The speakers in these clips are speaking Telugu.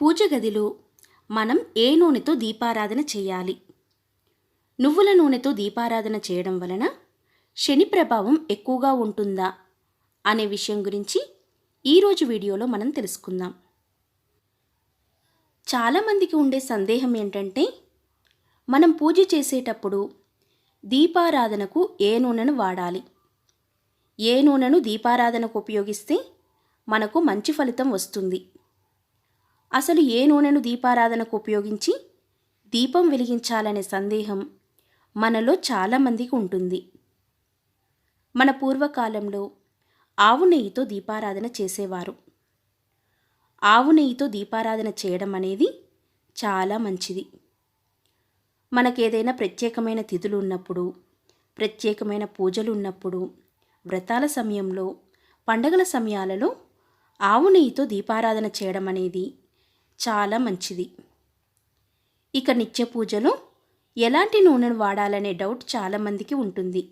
పూజ గదిలో మనం ఏ నూనెతో దీపారాధన చేయాలి? నువ్వుల నూనెతో దీపారాధన చేయడం వలన శని ప్రభావం ఎక్కువగా ఉంటుందా? అనే విషయం గురించి ఈరోజు వీడియోలో మనం తెలుసుకుందాం. చాలామందికి ఉండే సందేహం ఏంటంటే మనం పూజ చేసేటప్పుడు దీపారాధనకు ఏ నూనెను వాడాలి? ఏ నూనెను దీపారాధనకు ఉపయోగిస్తే మనకు మంచి ఫలితం వస్తుంది? అసలు ఏ నూనెను దీపారాధనకు ఉపయోగించి? దీపం వెలిగించాలనే సందేహం మనలో చాలామందికి ఉంటుంది. మన పూర్వకాలంలో ఆవు నెయ్యితో దీపారాధన చేసేవారు. ఆవు నెయ్యితో దీపారాధన చేయడం అనేది చాలా మంచిది. మనకేదైనా ప్రత్యేకమైన తిథులు ఉన్నప్పుడు ప్రత్యేకమైన పూజలు ఉన్నప్పుడు వ్రతాల సమయంలో పండగల సమయాలలో ఆవు నెయ్యితో దీపారాధన చేయడం అనేది చాలా మంచిది. ఇక నిత్య పూజలో ఎలాంటి నూనెను వాడాలనే డౌట్ చాలామందికి ఉంటుంది.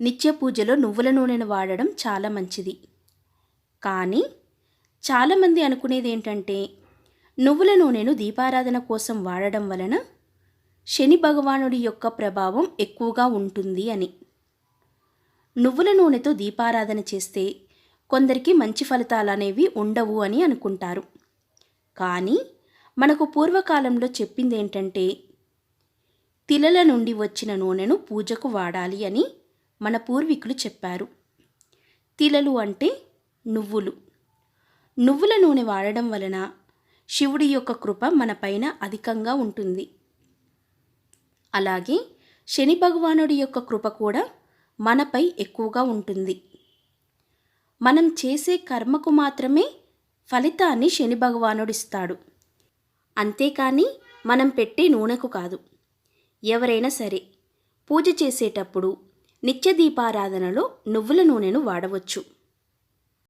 నిత్య పూజలో నువ్వుల నూనెను వాడడం చాలా మంచిది. కానీ చాలామంది అనుకునేది ఏంటంటే నువ్వుల నూనెను దీపారాధన కోసం వాడడం వలన శని భగవానుడి యొక్క ప్రభావం ఎక్కువగా ఉంటుంది అని. నువ్వుల నూనెతో దీపారాధన చేస్తే కొందరికి మంచి ఫలితాలు అనేవి ఉండవు అని అనుకుంటారు. కానీ మనకు పూర్వకాలంలో చెప్పింది ఏంటంటే తిలల నుండి వచ్చిన నూనెను పూజకు వాడాలి అని మన పూర్వీకులు చెప్పారు. తిలలు అంటే నువ్వులు. నువ్వుల నూనె వాడడం వలన శివుడి యొక్క కృప మనపైన అధికంగా ఉంటుంది. అలాగే శని భగవానుడి యొక్క కృప కూడా మనపై ఎక్కువగా ఉంటుంది. మనం చేసే కర్మకు మాత్రమే ఫలితాన్ని శని భగవానుడిస్తాడు. అంతేకాని మనం పెట్టే నూనెకు కాదు. ఎవరైనా సరే పూజ చేసేటప్పుడు నిత్య దీపారాధనలో నువ్వుల నూనెను వాడవచ్చు.